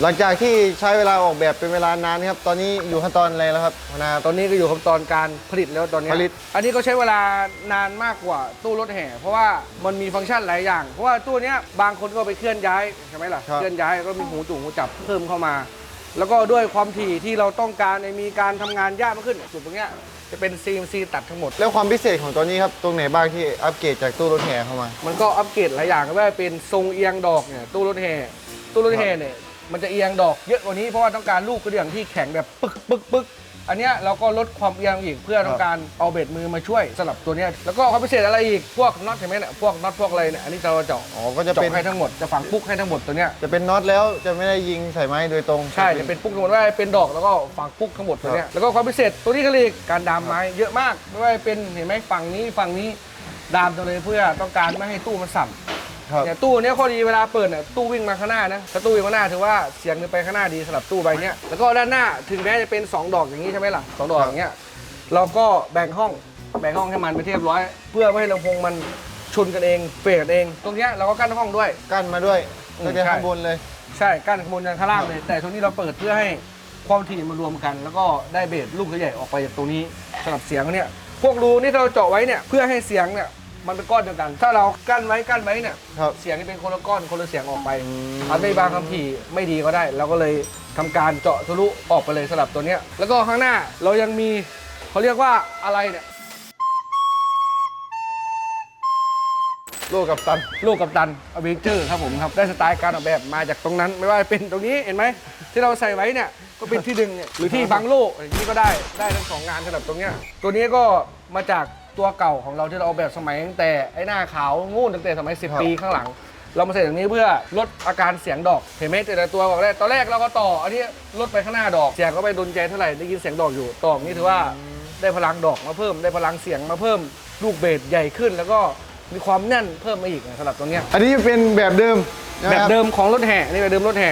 หลังจากที่ใช้เวลาออกแบบเป็นเวลานานครับ ตอนนี้อยู่ขั้นตอนอะไรแล้วครับหัวหนะครับ ตอนนี้ก็อยู่ขั้นตอนการผลิตแล้วตอนเนี้ยผลิต อันนี้ก็ใช้เวลานานมากกว่าตู้รถแห่ เพราะว่ามันมีฟังก์ชันหลายอย่าง เพราะว่าตู้เนี้ยบางคนก็ไปเคลื่อนย้ายใช่ไหมล่ะเคลื่อนย้ายก็มีหูจุ่หูจับเพิ่มเข้ามา แล้วก็ด้วยความถี่ที่เราต้องการในมีการทำงานยากมากขึ้นจุดตรงเนี้ยจะเป็น CNC ตัดทั้งหมด แล้วความพิเศษของตัวนี้ครับ ตรงไหนบ้างที่อัปเกรดจากตู้รถแห่เข้ามา มันก็อัปเกรดหลายอย่างก็ว่าเป็นทรงเอียงดอกเนี่ยตู้รถแห่ตู้รถแห่เนี่ย มันจะเอียงดอกเยอะกว่านี้เพราะว่าต้องการลูกกระเดื่องที่แข็งแบบปึ๊กปึ๊กปึ๊กอันเนี้ยเราก็ลดความเอียงอีกเพื่อต้องการเอาเบ็ดมือมาช่วยสลับตัวเนี้ยแล้วก็ความพิเศษอะไรอีกพวกน็อตเห็นไหมเนี่ยพวกน็อตพวกอะไรเนี่ยอันนี้เราจะเจาะอ๋อก็จะเจาะเป็นให้ทั้งหมดจะฝังปุ๊กให้ทั้งหมดตัวเนี้ยจะเป็นน็อตแล้วจะไม่ได้ยิงใส่ไม้โดยตรง ใช่จะเป็นปุ๊กทั้งหมดว่าเป็นดอกแล้วก็ฝังปุ๊กทั้งหมดตัวเนี้ยแล้วก็ความพิเศษตัวนี้ก็เลยการดามไม้เยอะมากไม่ว่าจะเป็นเห็นไหมฝั่งนี้ฝั่งนี้ดามตัวเลยเพื่อต้องการไม่ให้ตู้มันสั่น ครับเนี่ยตู้เนี้ยข้อดีเวลาเปิดเนี่ยตู้วิ่งมาข้างหน้านะถ้าตู้วิ่งมาข้างหน้าถือว่าเสียงไปข้างหน้าดีสำหรับตู้ใบเนี้ยแล้วก็ด้านหน้าถึงแม้จะเป็น2ดอกอย่างนี้ใช่ไหมล่ะสองดอกอย่างเงี้ยเราก็แบ่งห้องแบ่งห้องให้มันไปนที่เรียบร้อย เพื่อไม่ให้ลำโพงมันชนกันเองเฟดกันเอง ตรงเนี้ยเราก็กั้นห้องด้วย กั้นมาด้วยอืมตั้งแต่ใช่ข้างบนเลย ใช่กั้นข้างบนยันข้างล่างเลย แต่ตรงนี้เราเปิดเพื่อให้ความถี่มันรวมกัน แล้วก็ได้เบสลูกใหญ่ๆออกไปจากตรงนี้สำหรับเสียงเนี่ยพวกรูนี่เราเจาะไว้เนี่ยเพื่อให้เสียงเนี่ย มันเป็นก้อนเดียวกัน ถ้าเรากั้นไว้กั้นไว้เนี่ย ครับ เสียงนี่เป็นคนละก้อนคนละเสียงออกไปอืมอาจไม่บางคำถี่ไม่ดีก็ได้ เราก็เลยทำการเจาะทะลุออกไปเลยสลับตัวเนี้ย แล้วก็ข้างหน้าเรายังมีเขาเรียกว่าอะไรเนี่ยโลกับตัน ลูกกับตันอเวนเจอร์ครับผมครับ ได้สไตล์การออกแบบมาจากตรงนั้น ไม่ว่าจะเป็นตรงนี้เห็นไหม ที่เราใส่ไว้เนี่ย ก็เป็นที่ดึงเนี่ยหรือที่บังโล่อย่างนี้ก็ได้ได้ทั้งสองงานสำหรับตรงเนี้ยตัวนี้ก็มาจาก ตัวเก่าของเราที่เราออกแบบสมัยตั้งแต่ไอ้หน้าขาวงูตั้งแต่สมัย ครับ 10 ปีข้างหลัง เรามาใส่ตรงนี้เพื่อลดอาการเสียงดอกเห็นไหมแต่ละตัวบอกได้ตอนแรกเราก็ต่ออันนี้ลดไปข้างหน้าดอกเสียงก็ไปโดนใจเท่าไหร่ได้ยินเสียงดอกอยู่ต่อนี้ถือว่าได้พลังดอกมาเพิ่มได้พลังเสียงมาเพิ่มลูกเบสใหญ่ขึ้น แล้วก็มีความแน่นเพิ่มมาอีกสำหรับตรงเนี้ย อันนี้เป็นแบบเดิมนะแบบครัเดิมของรถแห่นี่แบบเดิมรถแห่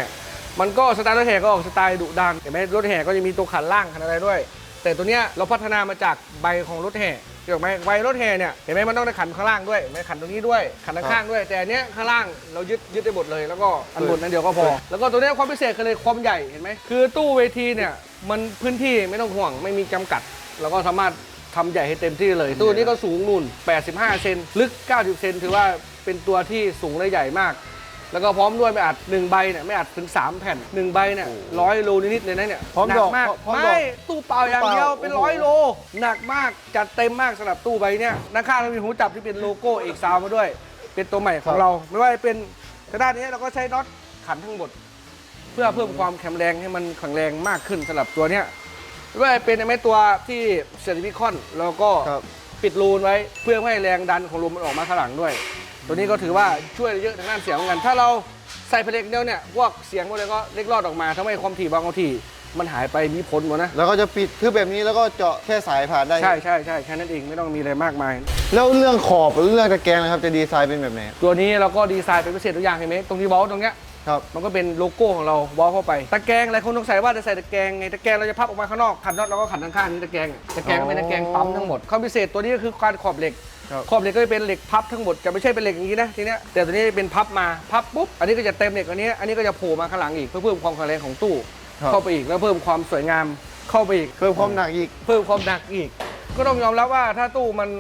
มันก็สไตล์รถแห่ก็ออกสไตล์ดุดันเห็นไหมรถแห่ก็จะมีตัวขันล่างขันอะไรด้วย แต่ตัวเนี้ยเราพัฒนามาจากใบของรถแห่เกี่ยวไหมใบรถแห่เนี่ยเห็นไหมมันต้องได้ขันข้างล่างด้วยเห็นไหมขันตรงนี้ด้วย ขันข้างๆด้วย แต่อันเนี้ยข้างล่างเรายึดยึดได้หมดเลย แล้วก็อันบนนั้นเดียวก็พอ แล้วก็ตัวเนี้ยความพิเศษคือเลยความใหญ่เห็นไหมคือตู้เวทีเนี่ยมันพื้นที่ไม่ต้องห่วงไม่มีจำกัดเราก็สามารถทำใหญ่ให้เต็มที่เลย ตู้นี้ก็สูงนู่น 85 เซน ลึก 90 เซน ถือว่าเป็นตัวที่สูงและใหญ่มาก แล้วก็พร้อมด้วยไม่อัดหนึ่งใบเนี่ยไม่อัดถึง 3 แผ่นหนึ่งใบเนี่ยร้อยโลนิดๆเลยนะเนี่ยพร้อมหนัดอกมากพร้อมดอก ไม่ตู้เปล่าอย่างเดียวตู้เปล่าเป็นโอ้โหร้อยโล หนักมากจัดเต็มมากสำหรับตู้ใบเนี่ยด้านข้างเรามีหูจับที่เป็นโลโก้เอกซาวมาด้วย เป็นตัวใหม่ของเรา ไม่ว่าจะเป็นกระดานนี้เราก็ใช้น็อตขันทั้งหมด เพื่อเพิ่มความแข็งแรงให้มันแข็งแรงมากขึ้นสำหรับตัวเนี้ยไม่ว่าจะเป็นไอ้ตัวที่เซอร์ติฟิคอนเราก็ครับ ปิดรูนไว้เพื่อไม่ให้แรงดันของลมมันออกมาข้างหลังด้วย ตัวนี้ก็ถือว่าช่วยเยอะทางด้านเสียงเหมือนกัน ถ้าเราใส่เพลงเดียวเนี่ยพวกเสียงพวกนี้ก็เล็กลอดออกมาทำให้ความถี่บางความถี่มันหายไปมีผลหมดนะ แล้วก็จะปิดทึบแบบนี้แล้วก็เจาะแค่สายผ่านได้ ใช่ใช่ใช่แค่นั้นเองไม่ต้องมีอะไรมากมาย แล้วเรื่องขอบหรือเรื่องตะแกรงนะครับจะดีไซน์เป็นแบบไหนตัวนี้เราก็ดีไซน์เป็นพิเศษทุกอย่างเห็นไหมตรงที่บอลตรงเนี้ยครับมันก็เป็นโลโก้ของเราวอลเข้าไปตะแกรงอะไรคนสงสัยว่าจะใส่ตะแกรงไงตะแกรงเราจะพับออกมาข้างนอกขันน็อตเราก็ขันข้างๆนี่ตะแกรงตะแกรงก็เป็นตะแกรงปั๊มทั้งหมดข้อพิเศษตัวนี้ก็คือการขอบเหล็ก ครับขอบเหล็กก็จะเป็นเหล็กพับทั้งหมดจะไม่ใช่เป็นเหล็กอย่างนี้นะทีเนี้ยแต่ตัวนี้เป็นพับมาพับปุ๊บอันนี้ก็จะเต็มเหล็กอันนี้อันนี้ก็จะโผล่มาข้างหลังอีกเพื่อเพิ่มความแข็งแรงของตู้ ครับ เข้าไปอีกแล้วเพิ่มความสวยงามเข้าไปอีก เพิ่มความหนักอีก เพิ่มความหนักอีก ก็ต้องยอมรับว่าถ้าตู้มัน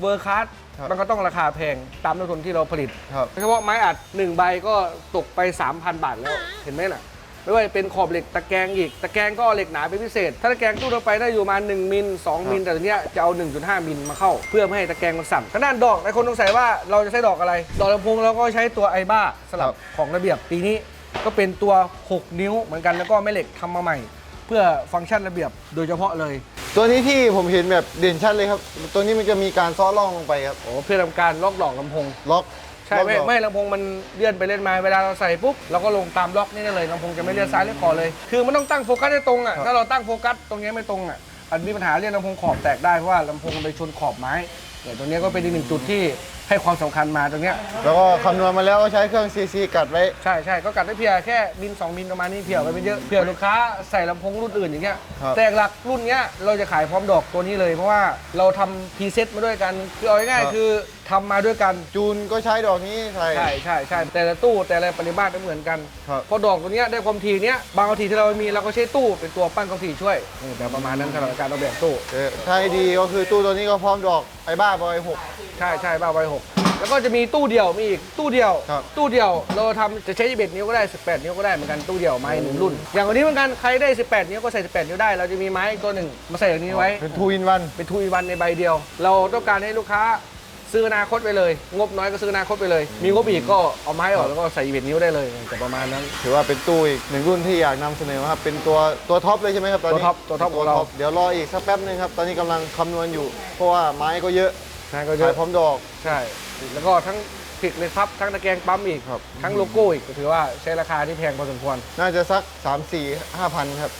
เวอร์คัสครับ มันก็ต้องราคาแพงตามต้นทุนที่เราผลิตครับ เฉพาะไม้อัด 1 ใบก็ตกไป 3,000 บาทแล้ว เห็นไหมล่ะ ไม่ว่าจะเป็นขอบเหล็กตะแกรงอีก ตะแกรงก็เหล็กหนาเป็นพิเศษ ถ้าตะแกรงตู้ทั่วไปได้อยู่ประมาณ1มิล2มิลแต่ตัวเนี้ยจะเอา 1.5มิลมาเข้า เพื่อไม่ให้ตะแกรงมันสั่นขนาดดอกหลายคนสงสัยว่าเราจะใช้ดอกอะไร ดอกลำโพงเราก็ใช้ตัวไอบ้าสลัครับบของระเบียบปีนี้ ก็เป็นตัว 6 นิ้วเหมือนกันแล้วก็แม่เหล็กทำมาใหม่ เพื่อฟังก์ชันระเบียบโดยเฉพาะเลย ตัวนี้ที่ผมเห็นแบบเด่นชัดเลยครับ ตัวนี้มันจะมีการซ้อล่องลงไปครับโอ้เพื่อทำการล็อกดอกลำโพงล็อก ใช่ล็อกไม่ดอกไม่ลำโพงมันเลื่อนไปเลื่อนมาเวลาเราใส่ปุ๊บเราก็ลงตามล็อกนี่ได้เลยลำโพงจะไม่เลื่อนซ้ายเลื่อนขวาเลย คือมันต้องตั้งโฟกัสให้ตรงอะครับถ้าเราตั้งโฟกัสตรงนี้ไม่ตรงอะอาจมีปัญหาเรื่องลำโพงขอบแตกได้เพราะว่าลำโพงมันไปชนขอบไม้ เนี่ยตรงเนี้ยก็เป็นอีกหนึ่งจุดที่ให้ความสำคัญมาตรงเนี้ยแล้วก็คำนวณมาแล้วก็ใช้เครื่อง CC กัดไว้ ใช่ใช่ก็กัดได้เพียแค่มิล2มิลประมาณนี้เพียไปไม่เยอะเพียลูกค้าใส่ลำโพงรุ่นอื่นอย่างเงี้ยครับ แต่หลักรุ่นเนี้ยเราจะขายพร้อมดอกตัวนี้เลย เพราะว่าเราทำพรีเซ็ตมาด้วยกันคือเอาง่ายครับๆคือทำมาด้วยกัน จูนก็ใช้ดอกนี้ใส่ ใช่ใช่ใช่แต่ละตู้แต่ละปริมาตรไม่เหมือนกันครับเพราะดอกตัวเนี้ยได้ความถี่เนี้ยบางความถี่ที่เรามีเราก็ใช้ตู้เป็นตัวปั้นความถี่ช่วยนี่แต่ประมาณนั้นสำหรับการออกแบบตู้แต่ถ้าให้ดีก็คือตู้ตัวนี้ก็พร้อมดอกไอ้บ้าบอยหก ใช่ใช่บ้าไว้หกแล้วก็จะมีตู้เดียวมีอีกตู้เดียว ครับ ตู้เดียวเราทำจะใช้21นิ้วก็ได้ 18 นิ้วก็ได้เหมือนกันตู้เดียวไม้หนึ่งรุ่น อย่างวันนี้เหมือนกันใครได้ 18 นิ้วก็ใส่18 นิ้วได้ เราจะมีไม้อีกตัวหนึ่งมาใส่อย่างนี้ไว้ เป็นทูอินวัน เป็นทูอินวันในใบเดียว เราต้องการให้ลูกค้า ซื้ออนาคตไปเลย งบน้อยก็ซื้ออนาคตไปเลย มีงบอีกก็เอาไม้ออกแล้วก็ใส่21นิ้วได้เลยแต่ประมาณนั้น ถือว่าเป็นตู้อีกหนึ่งรุ่นที่อยากนำเสนอครับเป็นตัวตัวท็อปเลยใช่ไหมครับตอนนี้ตัวท็อปตัวท็อปของเรา เดี๋ยวรออีกสักแป๊บหนึงครับ ตอนนี้กำลังคำนวณอยู่ เพราะว่าไม้ก็เยอะนะก็เยขาอะยพร้อมดอก ใช่ แล้วก็ทั้งผิกเลยครับทั้งตะแกรงปั๊มอีกครับ ทั้งโลโก้อีกก็ถือว่าใช้ราคาที่แพงพอสมควร น่าจะสัก 3 4 5พันครับ